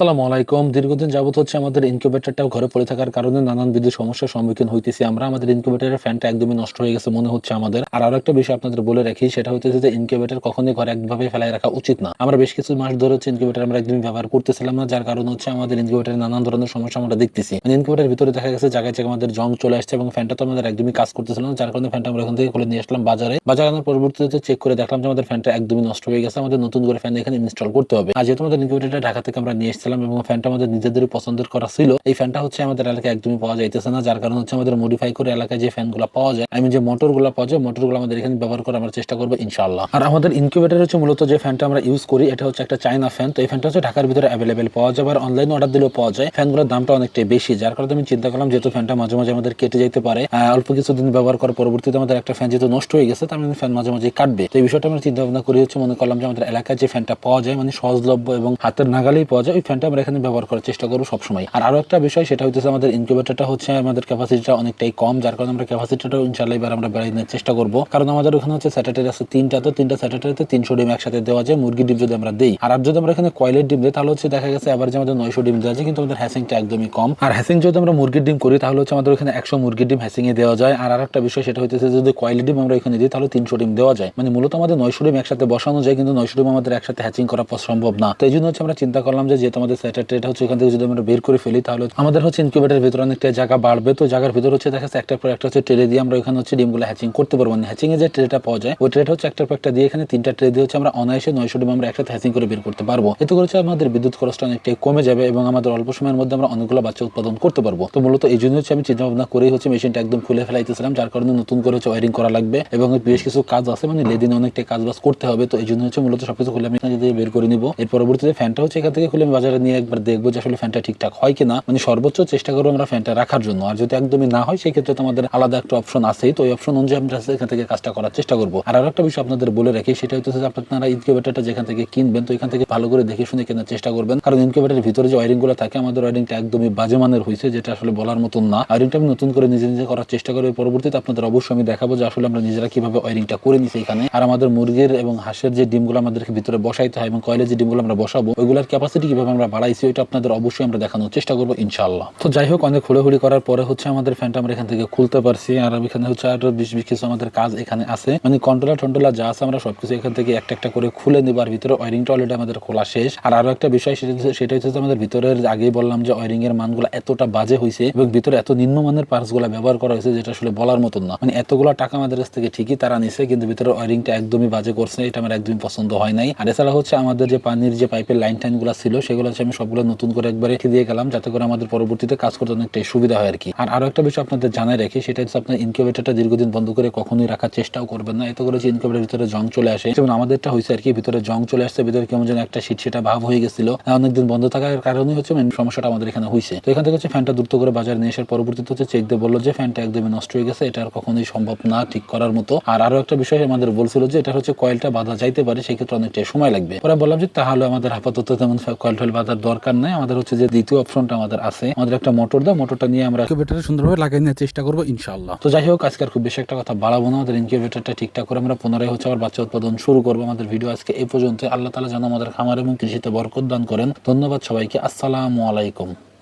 আসসালামু আলাইকুম। দীর্ঘদিন যাবত হচ্ছে আমাদের ইনকিউবেটরটা ঘরে পড়ে থাকার কারণে নানানবিধ সমস্যার সম্মুখীন হইতেছি আমরা। আমাদের ইনকিউবেটরের ফ্যানটা একদমই নষ্ট হয়ে গেছে মনে হচ্ছে আমাদের। আর আরও একটা বিষয় আপনাদের বলে রাখি, সেটা হচ্ছে যে ইনকিউবেটর কখনোই ঘরে একভাবে ফেলায় রাখা উচিত না। আমরা বেশ কিছু মাস ধরে হচ্ছে ইনকিউবেটর আমরা একদমই ব্যবহার করতেছিলাম না, যার কারণ হচ্ছে আমাদের ইনকিউবেটরে নানান ধরনের সমস্যা আমরা দেখতেছি। মানে ইনকিউবেটরের ভিতরে দেখা গেছে জায়গায় জায়গায় আমাদের জং চলে আসছে এবং ফ্যানটা তো আমাদের একদমই কাজ করতেছিল না, যার কারণে ফ্যানটা আমরা এখান থেকে খুলে নিয়ে আসলাম বাজারে। বাজারে আনার পরবর্তীতে চেক করে দেখলাম যে আমাদের ফ্যানটা একদমই নষ্ট হয়ে গেছে। আমাদের নতুন করে ফ্যান এখানে ইনস্টল করতে হবে। আর যেহেতু আমাদের ইনকিউবেটরটা ঢাকা থেকে আমরা নিয়ে এবং ফ্যানটা আমাদের নিজেদের পছন্দের করা ছিল। এই ফ্যানটা হচ্ছে আমাদের এলাকায় একদমই পাওয়া যাইতেছে না, যার কারণে হচ্ছে আমাদের মডিফাই করে এলাকায় যে ফ্যানগুলো পাওয়া যায় আমি যে মোটরগুলো পাওয়া যায় মোটরগুলো আমাদের এখানে ব্যবহার করে আমরা চেষ্টা করব ইনশাআল্লাহ। আর আমাদের ইনকিউবেটর হচ্ছে মূলত যে ফ্যানটা আমরা ইউজ করি, এটা হচ্ছে একটা চাইনা ফ্যান তো এই ফ্যানটা হচ্ছে ঢাকার ভিতরে অ্যাভেলেবেল পাওয়া যাবে আর অনলাইনে অর্ডার দিলেও পাওয়া যায়। ফ্যানগুলোর দামটা অনেকটাই বেশি, যার কারণে আমি চিন্তা করলাম যেহেতু ফ্যানটা মাঝে মাঝে আমাদের কেটে যেতে পারে অল্প কিছুদিন ব্যবহার করার পরবর্তীতে আমাদের একটা ফ্যান যেহেতু নষ্ট হয়ে গেছে, তার মানে ফ্যান মাঝে মাঝে কাটবে। তো এই বিষয়টা আমরা চিন্তা ভাবনা করে হচ্ছে মনে করলাম যে আমাদের এলাকায় যে ফ্যানটা পাওয়া যায় মানে সহজলভ্য এবং হাতের নাগালেই পাওয়া যায়, ওই ফ্যানটা আমরা এখানে ব্যবহার করার চেষ্টা করব সবসময়। আর আরও একটা বিষয়, সেটা হচ্ছে আমাদের ইনকিউবেটরটা হচ্ছে আমাদের ক্যাপাসিটিটা অনেকটাই কম, যার কারণে আমরা ক্যাপাসিটিটা ইনশাল্লাহ এবার আমরা বেড়াই নেওয়ার চেষ্টা করব। কারণ আমাদের ওখানে হচ্ছে স্যাটারডে আছে তিনটা, তো তিনটা স্যাটারডেতে তিনশো ডিম একসাথে দেওয়া যায়, মুরগির ডিম যদি আমরা দিই। আর যদি আমরা এখানে কয়েলের ডিম দিই, তাহলে হচ্ছে দেখা গেছে আবার যে আমাদের নয়শো ডিম দেওয়া যায়, কিন্তু আমাদের হ্যাসিংটা একদমই কম। আর হ্যাসিং যদি আমরা মুরগির ডিম করি, তাহলে হচ্ছে আমাদের ওখানে একশো মুরগির ডিম হ্যাসিং এ দেওয়া যায়। আর একটা বিষয়, সেটা হচ্ছে যদি কয়েলের ডিম আমরা এখানে দিই, তাহলে তিনশো ডিম দেওয়া যায়। মানে মূলত আমাদের নয়শো ডিম একসাথে বসানো যায়, কিন্তু নয়শো ডিম আমাদের একসাথে হ্যাচিং করা সম্ভব না। তো এই জন্য হচ্ছে আমরা চিন্তা করলাম যে যেহেতু আমাদের স্যাটারডেটা হচ্ছে, এখান থেকে যদি আমরা বের করে ফেলি, তাহলে আমাদের হচ্ছে ইনকিউবেটারের ভিতরে অনেকটা জায়গা বাড়বে। তো জায়গার ভিতরে হচ্ছে দেখা যাচ্ছে একটার পর একটা হচ্ছে ট্রে দিয়ে আমরা ওখানে হচ্ছে ডিমগুলো হ্যাচিং করতে পারব। মানে হ্যাচিং এ যে ট্রেটা পাওয়া যায়, ওই ট্রেটা হচ্ছে একটার পর একটা দিয়ে এখানে তিনটা ট্রে দিয়ে হচ্ছে আমরা অনায়াসে নয়শো ডিম আমরা একসাথে হ্যাচিং করে বের করতে পারব। এতে করে হচ্ছে আমাদের বিদ্যুৎ খরচটা অনেকটাই কমে যাবে এবং আমাদের অল্প সময়ের মধ্যে আমরা অনেকগুলো বাচ্চা উৎপাদন করতে পারব। তো মূলত এই জন্য হচ্ছে আমি চিন্তা ভাবনা করেই হচ্ছে মেশিনটা একদম খুলে ফেলাইতেছিলাম, যার কারণে নতুন করে হচ্ছে ওয়ারিং করা লাগবে এবং বেশ কিছু কাজ আছে মানে লেদিনে অনেকটা কাজ বাজ করতে হবে। তো এই জন্য হচ্ছে মূলত সবকিছু খুলে আমি এখানে বের করে নিবো। এর পরবর্তীতে ফ্যানটা হচ্ছে এখান থেকে খুলে আমি বাজারে নিয়ে একবার দেখব যে আসলে ফ্যানটা ঠিকঠাক হয় কিনা। মানে সর্বোচ্চ চেষ্টা করব আমরা ফ্যানটা রাখার জন্য। আর যদি একদমই না হয়, সেই ক্ষেত্রে তো আমাদের আলাদা একটা অপশন আছেই। তো ওই অপশন অনুযায়ী আমরা এখান থেকে কাজটা করার চেষ্টা করব। আর আরও একটা বিষয় আপনাদের বলে রাখি, সেটা হচ্ছে আপনারা ইনকিউবেটরটা যেখান থেকে কিনবেন, তো এখান থেকে ভালো করে দেখে শুনে কেনার চেষ্টা করবেন। কারণ ইনকিউবেটরের ভিতরে যে ওয়ারিংগুলো থাকে, আমাদের ওয়ারিংটা একদমই বাজে মানের হয়েছে, যেটা আসলে বলার মতন না। ওয়ারিংটা আমি নতুন করে নিজে নিজে করার চেষ্টা করি পরবর্তীতে আপনাদের অবশ্যই আমি দেখাবো যে আসলে আমরা নিজেরা কীভাবে ওয়ারিংটা করে নিছি এখানে। আর আমাদের মুরগির এবং হাঁসের যে ডিমগুলো আমাদেরকে ভিতরে বসাইতে হয় এবং কয়েলের যে ডিমগুলো আমরা বসাবো, ওইগুলোর ক্যাপাসিটি কীভাবে বাড়াইছি, ওইটা আপনাদের অবশ্যই আমরা দেখানোর চেষ্টা করব, ইনশাআল্লাহ। তো যাই হোক, অনেক হুড়োহুড়ি করার পরে হচ্ছে আমাদের ফ্যানটা আমরা এখান থেকে খুলতে পারছি, আর এখানে হচ্ছে আরও বিশ বিশ কিছু আমাদের কাজ এখানে আছে। মানে কন্ট্রোলার টন্ট্রোলার যা আছে আমরা সবকিছু এখান থেকে একটা একটা করে খুলে নিব আর ভিতরে ওয়ারিংটা অলরেডি আমাদের খোলা শেষ। আর আরও একটা বিষয় সেটা হচ্ছে আমাদের ভিতরের আগেই বললাম যে ওয়ারিং এর মানগুলো এতটা বাজে হয়েছে এবং ভিতরে এত নিম্নমানের পার্টসগুলা ব্যবহার করা হয়েছে যেটা আসলে বলার মতন না। মানে এতগুলো টাকা আমাদের কাছ থেকে ঠিকই তারা নিছে, কিন্তু ভিতরে ওয়ারিংটা একদমই বাজে করছে, এটা আমার একদমই পছন্দ হয় নাই। আর এছাড়া হচ্ছে আমাদের যে পানির যে পাইপের লাইন টাইনগুলো ছিল, সেগুলো হচ্ছে আমি সবগুলো নতুন করে একবার দিয়ে গেলাম, যাতে করে আমাদের পরবর্তীতে কাজ করতে অনেকটাই সুবিধা হয় আর কি। আর আরও একটা বিষয় আপনাদের জানাই রাখি, সেটা হচ্ছে আপনার ইনকিউবেটরটা দীর্ঘদিন বন্ধ করে কখনোই রাখার চেষ্টাও করবেন না। এতে করে যে ইনকিউবেটরের ভিতরে জং চলে আসে। যেমন আমাদেরটা হয়েছে আর কি, ভিতরে জং চলে আসছে, ভিতরে কেমন যেন একটা শীত সেটা ভাব হয়ে গেছিল। অনেকদিন বন্ধ থাকার কারণে হচ্ছে main সমস্যাটা আমাদের এখানে হয়েছে। তো এখান থেকে হচ্ছে ফ্যানটা দ্রুত করে বাজারে নিয়ে আসার পরবর্তীতে হচ্ছে চেক দিয়ে বলল যে ফ্যানটা একদমই নষ্ট হয়ে গেছে, এটা আর কখনোই সম্ভব না ঠিক করার মতো। আর আরও একটা বিষয় আমাদের বলছিল যে, এটা হচ্ছে কয়েলটা বাধা যাইতে পারে সেই ক্ষেত্রে অনেকটা সময় লাগবে। পরে বললাম যে, তাহলে আমাদের আপাতত তেমন কয়েল টয়েল বাঁধার দরকার নাই। আমাদের হচ্ছে যে দ্বিতীয় অপশনটা আমাদের আছে। আমাদের একটা মোটর দাও মোটরটা নিয়ে আমরা ইনকিউবেটারে সুন্দরভাবে লাগিয়ে নেওয়ার চেষ্টা করব ইনশাল্লাহ তো যাই হোক আজকে আর খুব বেশি একটা কথা বাড়াবো না। আমাদের ইনকিউবেটারটা ঠিকঠাক করে আমরা পুনরায় হচ্ছে আবার বাচ্চা উৎপাদন শুরু করব। আমাদের ভিডিও আজকে এ পর্যন্ত আল্লাহ তালা যেন আমাদের খামার এবং কৃষিতে বরকত দান করেন। ধন্যবাদ সবাইকে। আসসালামু আলাইকুম।